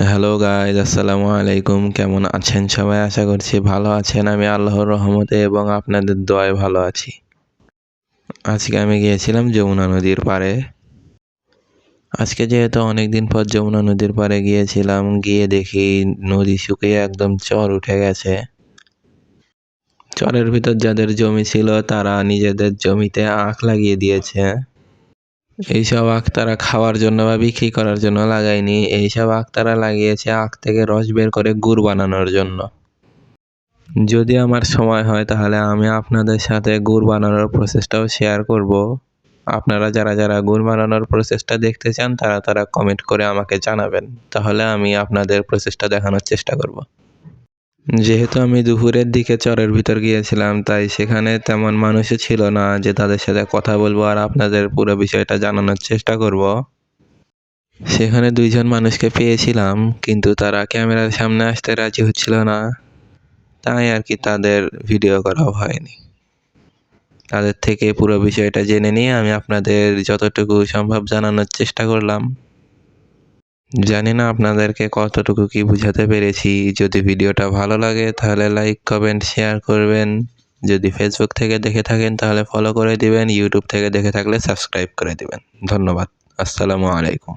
Hello guys আসসালামু আলাইকুম কেমন আছেন সবাই? আশা করছি ভালো আছেন। আমি আল্লাহর রহমতে এবং আপনাদের দোয়ায় ভালো আছি। আজকে আমি গিয়েছিলাম যমুনা নদীর পাড়ে। আজকে যেহেতু অনেক দিন পর যমুনা নদীর পাড়ে গিয়েছিলাম, গিয়ে দেখি নদী শুকিয়ে একদম চর উঠে গেছে। চরের ভিতর যাদের জমি ছিল, তারা নিজেদের জমিতে আখ লাগিয়ে দিয়েছে। এইসব আখ তারা খাওয়ার জন্য বা বিক্রি করার জন্য লাগায়নি এইসব আখ তারা লাগিয়েছে আখ থেকে রস বের করে গুড় বানানোর জন্য। যদি আমার সময় হয় তাহলে আমি আপনাদের সাথে গুড় বানানোর প্রসেসটাও শেয়ার করব। আপনারা যারা যারা গুড় বানানোর প্রসেসটা দেখতে চান তারা তারা কমেন্ট করে আমাকে জানাবেন। তাহলে আমি আপনাদের প্রসেসটা দেখানোর চেষ্টা করব। যেহেতু আমি দুপুরের দিকে চরের ভিতর গিয়েছিলাম, তাই সেখানে তেমন মানুষও ছিল না যে তাদের সাথে কথা বলব আর আপনাদের পুরো বিষয়টা জানানোর চেষ্টা করব। সেখানে দুইজন মানুষকে পেয়েছিলাম, কিন্তু তারা ক্যামেরার সামনে আসতে রাজি হচ্ছিল না। তাই আর কি তাদের ভিডিও করাও হয়নি। তাদের থেকে পুরো বিষয়টা জেনে নিয়ে আমি আপনাদের যতটুকু সম্ভব জানানোর চেষ্টা করলাম। জানি না আপনাদেরকে কতটুকু কি বুঝাতে পেরেছি। যদি ভিডিওটা ভালো লাগে, তাহলে লাইক কমেন্ট শেয়ার করবেন। যদি ফেসবুক থেকে দেখে থাকেন, তাহলে ফলো করে দিবেন। ইউটিউব থেকে দেখে থাকলে সাবস্ক্রাইব করে দিবেন। ধন্যবাদ। আসসালামু আলাইকুম।